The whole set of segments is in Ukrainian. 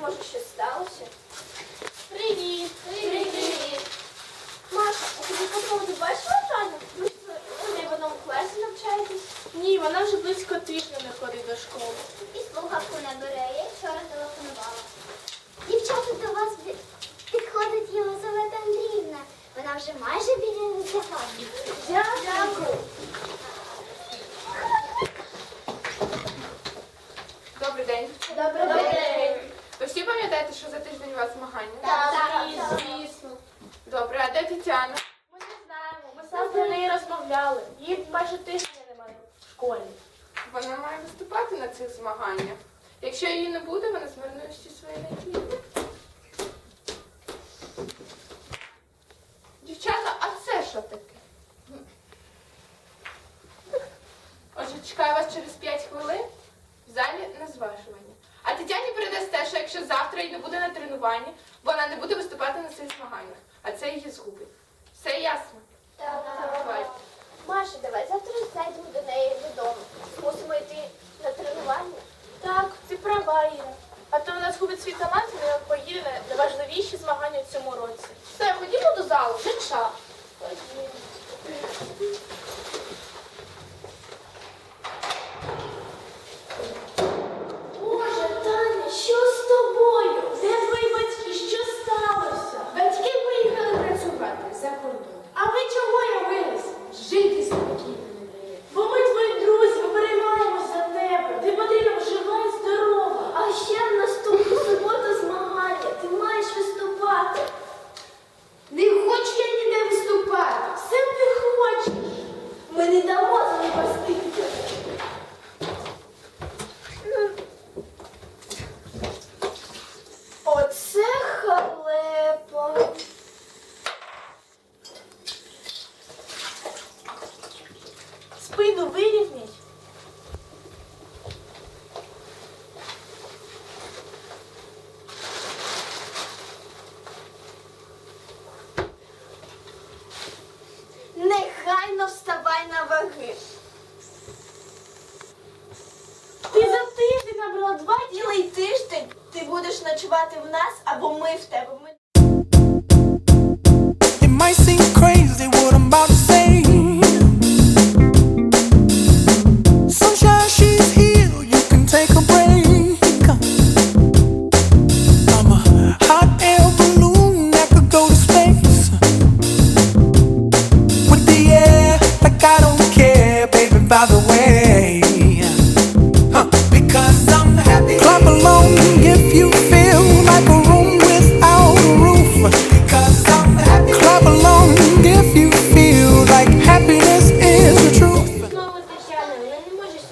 може, щось сталося? Привіт. Привіт. Маша, а ти по поводу бачила Таню? Ви ж в одному класі навчаєтесь? Ні, вона вже близько тижня не ходить до школи. І слухавку не бере, я вчора телефонувала. Дівчата, до вас пі- підходить Єлизавета Андріївна. Вона вже майже біля роздягання. Дякую. Добрий день. Добрий день. Пам'ятаєте, що за тиждень у вас змагання? Так, Звісно. Добре, а де Тетяна? Ми не знаємо. Ми саме про неї розмовляли. Її майже тижня немає в школі. Вона має виступати на цих змаганнях. Якщо її не буде, вона змарнує всі свої надії. Дівчата, а це що таке? Отже, чекаю вас через 5 хвилин в залі на зважування. А Тетяні передасте, що якщо не буде на тренуванні, вона не буде виступати на цих змаганнях, а це її згубить. Все ясно? Бувайте. Маша, давай завтра зайдемо до неї додому. Мусимо йти на тренування. Так, ти права, Іра. А то вона згубить свій талант і не поїде на найважливіші змагання в цьому році. Все, ходімо до залу, вже час. Боже, Таня, що з тобою? Де твої батьки? Що сталося? Батьки поїхали працювати за кордон. А ви чого явились? Жити спокійно не дає. Бо ми твої друзі, ми переймаємось за тебе. Ти потрібна жива і здорова. А ще в наступну суботу змагання. Ти маєш виступати. Не хочу я ніде виступати. Все ти хочеш. Ми не дамо занепастити. Оце халепа. Спину вирівнять. Нехайно вставай на ваги. Ти за тиждень набрала два. Цілий тиждень ти будеш ночувати в нас або ми в тебе. Ми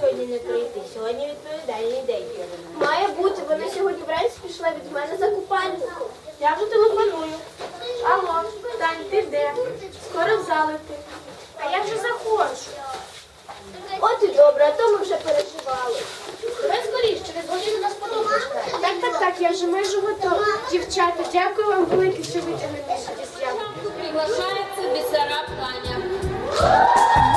сьогодні не прийти. Сьогодні відповідальний день. має бути. Вона сьогодні вранці пішла від мене за купальником. Я вже телефоную. Алло, Тань, ти де? Скоро в зал йти. А я вже заходжу. От і добре, а то ми вже переживали. Давай скоріше, через годину нас подобно Так, так, так, я вже майже готова. Дівчата, дякую вам велике, що витягли мене з ямки. Таня.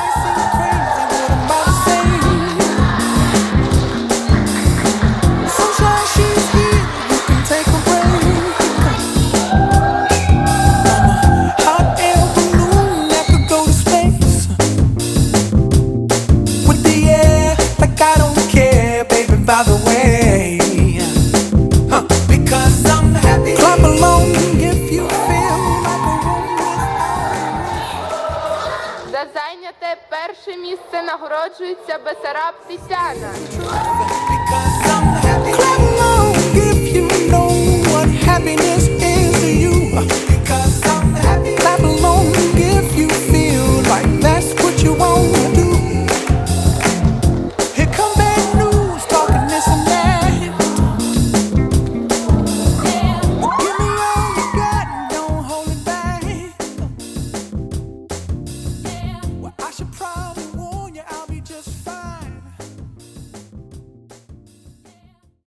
Зайняте перше місце нагороджується Бесараб Тетяна.